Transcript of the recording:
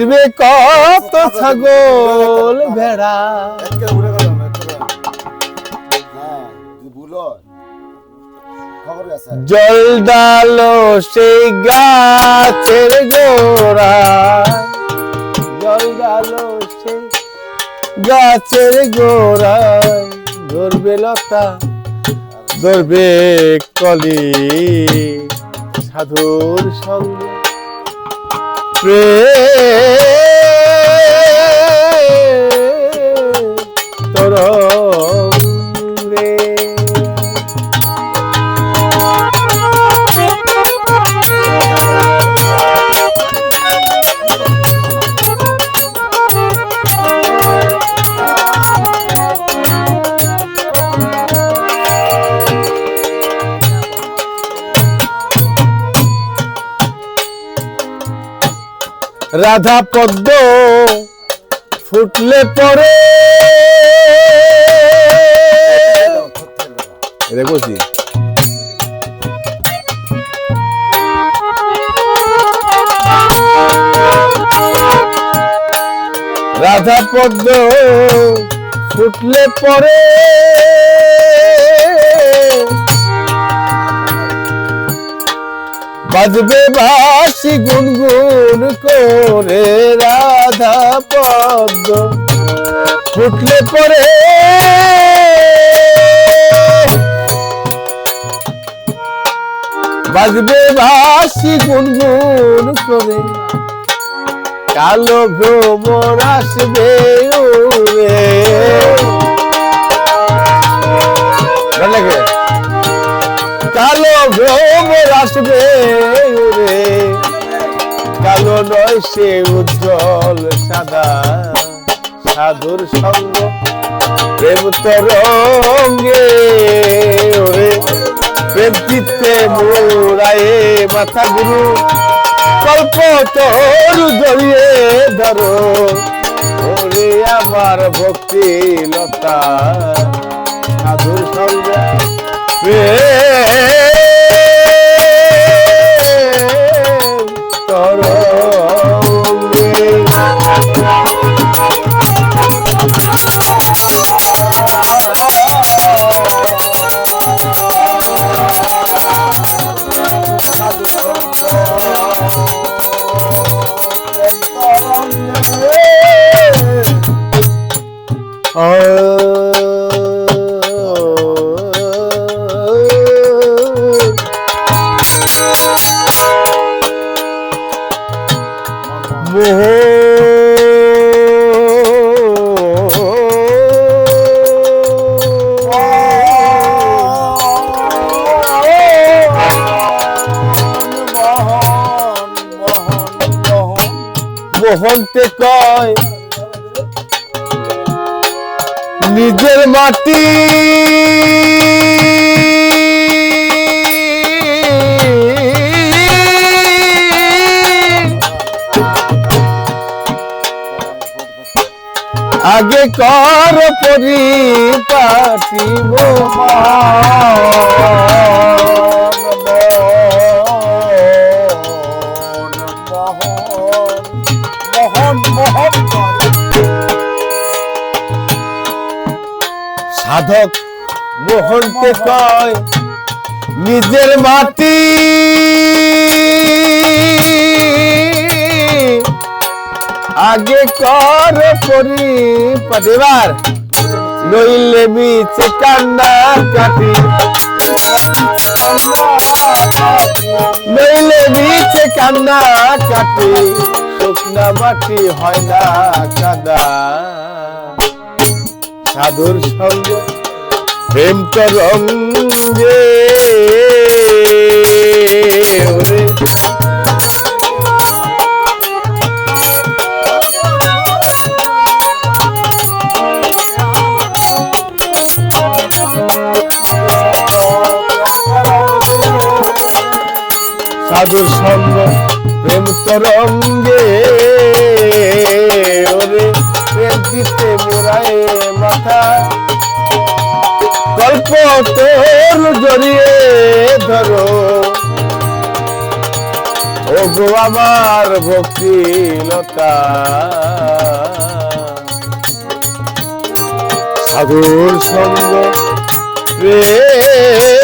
ফিরবে কত ছাগল ভেড়া? হ্যাঁ জল ডালো সেই গাছের গোড়া। জল ডালো সেই গাছের গোড়ায় ধরবে লতা ধরবে কলি সাধুর সঙ্গে। প্রেম। রাধা পদ্ম ফুটলে পরে। বলছি রাধা পদ্ম ফুটলে পরে। বাজবে বাসি গুনগুন করে রাধা পদ্ম। ফুটলে পরে বাজবে বাসি গুনগুন করে। কালো ভ্রমর আসবে উড়ে। কালো ভ্রমর আসবে উড়ে কালো নয় সে উজ্জ্বল, সাদা সাধুর সঙ্গ, প্রেম তরঙ্গে। ওরে, প্রেম চিত্তে মুরায়ে মাথা গুরু, কল্প তরু জড়িয়ে ধরো। ওরে আমার ভক্তি লতা সাধুর সঙ্গে প্রেম মোহনতে কয় নিজের মাটি। আগে কর পরি পরিপাটি মোহন সাধক মোহনকে কয়, নিজের মাটি আগে কর পরিপাটি এবার নইলে বিচে কান্না কাটি। নইলে বিচে কান্না কাটি। শুকনা মাটি হয় না কাদা। সাধুর সঙ্গ প্রেম তরঙ্গে। সাধুর সঙ্গ প্রেম তরঙ্গে। ওরে প্রেম দিতে মোরায় মাথা গল্প তোর জড়িয়ে ধরো। ওগো আমার ভক্তিলতা সাধুর সঙ্গ প্রেম